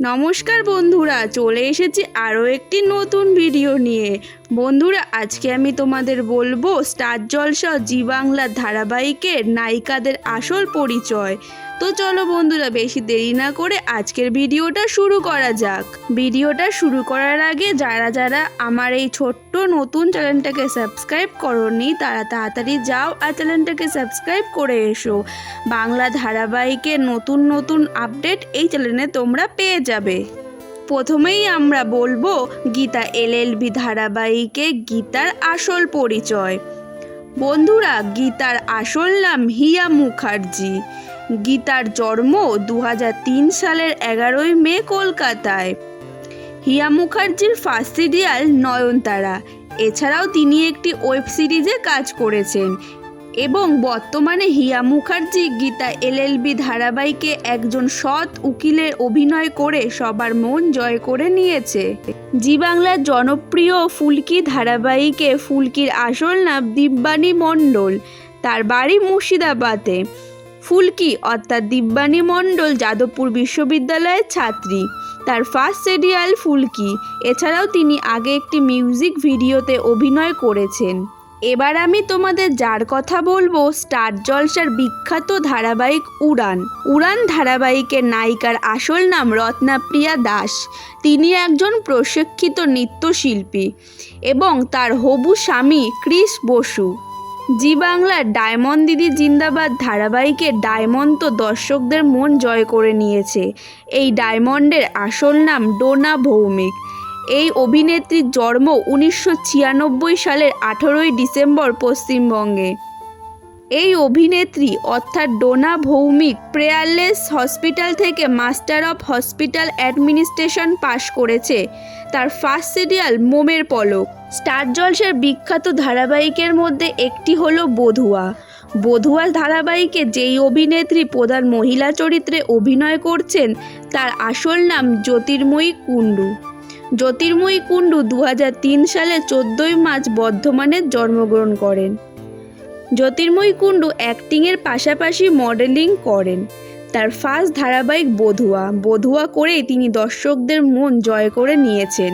নমস্কার বন্ধুরা, চলে এসেছি আরও একটি নতুন ভিডিও নিয়ে। বন্ধুরা, আজকে আমি তোমাদের বলব স্টার জলসা জি বাংলার ধারাবাহিকের নায়িকাদের আসল পরিচয়। তো চলো বন্ধুরা, বেশি দেরি না করে আজকের ভিডিওটা শুরু করা যাক। ভিডিওটা শুরু করার আগে যারা যারা আমার এই ছোট্ট নতুন চ্যানেলটাকে সাবস্ক্রাইব করনি, তারা তাড়াতাড়ি যাও আর চ্যানেলটাকে সাবস্ক্রাইব করে এসো। বাংলা ধারাবাহিকের নতুন নতুন আপডেট এই চ্যানেলে তোমরা পেয়ে যাবে। প্রথমেই আমরা বলব, গীতা এলএলবি ধারাবাহিকে গীতার আসল পরিচয়। বন্ধুরা, গীতার আসল নাম হিয়া মুখার্জি। গীতার জন্ম দু হাজার তিন সালের এগারোই মে কলকাতায়। হিয়া মুখার্জির ফার্স্ট সিরিয়াল নয়নতারা। এছাড়াও তিনি একটি ওয়েব সিরিজে কাজ করেছেন এবং বর্তমানে হিয়া মুখার্জি গীতা এলএলবি ধারাবাহিকে একজন সৎ উকিলের অভিনয় করে সবার মন জয় করে নিয়েছে। জি বাংলার জনপ্রিয় ফুলকি ধারাবাহিকে ফুলকির আসল নাম দিব্যানী মণ্ডল। তার বাড়ি মুর্শিদাবাদে। ফুলকি অর্থাৎ দিব্যানী মণ্ডল যাদবপুর বিশ্ববিদ্যালয়ের ছাত্রী। তার ফার্স্ট সিরিয়াল ফুলকি। এছাড়াও তিনি আগে একটি মিউজিক ভিডিওতে অভিনয় করেছেন। এবার আমি তোমাদের যার কথা বলব, স্টার জলসার বিখ্যাত ধারাবাহিক উড়ান। উড়ান ধারাবাহিকের নায়িকার আসল নাম রত্নাপ্রিয়া দাস। তিনি একজন প্রশিক্ষিত নৃত্যশিল্পী এবং তার হবু স্বামী ক্রিস বসু। জি বাংলার ডায়মন্ড দিদি জিন্দাবাদ ধারাবাহিকে ডায়মন্ড তো দর্শকদের মন জয় করে নিয়েছে। এই ডায়মন্ডের আসল নাম ডোনা ভৌমিক। এই অভিনেত্রীর জন্ম উনিশশো ছিয়ানব্বই সালের আঠেরোই ডিসেম্বর পশ্চিমবঙ্গে। এই অভিনেত্রী অর্থাৎ ডোনা ভৌমিক প্রেয়ারলেস হসপিটাল থেকে মাস্টার অফ হসপিটাল অ্যাডমিনিস্ট্রেশন পাশ করেছে। তার ফার্স্ট সিরিয়াল মোমের পলক। স্টার জলসের বিখ্যাত ধারাবাহিকের মধ্যে একটি হলো বধুয়া। বধুয়া ধারাবাহিকে যেই অভিনেত্রী প্রধান মহিলা চরিত্রে অভিনয় করছেন, তার আসল নাম জ্যোতির্ময়ী কুণ্ডু। জ্যোতির্ময়ী কুণ্ডু দু হাজার তিন সালে চোদ্দোই মার্চ বর্ধমানে জন্মগ্রহণ করেন। জ্যোতির্ময়ী কুণ্ডু অ্যাক্টিংয়ের পাশাপাশি মডেলিং করেন। তার ফার্স্ট ধারাবাহিক বধুয়া বধুয়া করেই তিনি দর্শকদের মন জয় করে নিয়েছেন।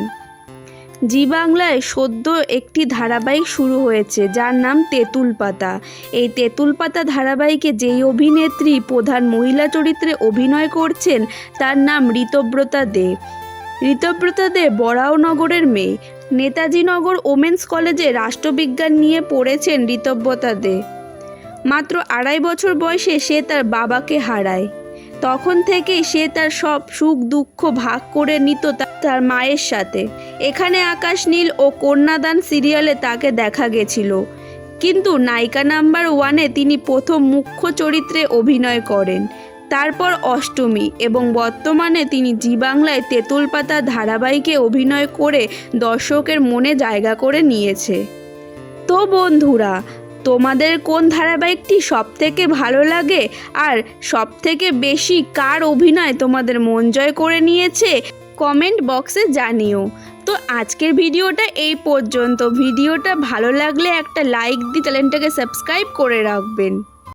জি বাংলায় সদ্য একটি ধারাবাহিক শুরু হয়েছে, যার নাম তেঁতুল পাতা। এই তেঁতুল পাতা ধারাবাহিকে যেই অভিনেত্রী, প্রধান মহিলা চরিত্রে অভিনয় করছেন, তার নাম ঋতব্রতা দে। ঋতব্রতা দে বরাওনগরের মেয়ে। নেতাজি নগর ওমেন্স কলেজে রাষ্ট্রবিজ্ঞান নিয়ে পড়েছেন ঋতব্রতা দে। মাত্র আড়াই বছর বয়সে সে তার বাবাকে হারায়। তখন থেকেই সে তার সব সুখ দুঃখ ভাগ করে নিত তার মায়ের সাথে। এখানে আকাশ নীল ও কন্যাদান সিরিয়ালে তাকে দেখা গেছিল। কিন্তু নায়িকা নাম্বার ওয়ানে তিনি প্রথম মুখ্য চরিত্রে অভিনয় করেন। তারপর অষ্টমী এবং বর্তমানে তিনি জি বাংলায় তেঁতুল পাতা ধারাবাহিকে অভিনয় করে দর্শকের মনে জায়গা করে নিয়েছে। তো বন্ধুরা, তোমাদের কোন ধারাবাহিকটি সব থেকে ভালো লাগে আর সব থেকে বেশি কার অভিনয় তোমাদের মন জয় করে নিয়েছে, কমেন্ট বক্সে জানিও। তো আজকের ভিডিওটা এই পর্যন্ত। ভিডিওটা ভালো লাগলে একটা লাইক দিয়ে চ্যানেলটাকে সাবস্ক্রাইব করে রাখবেন।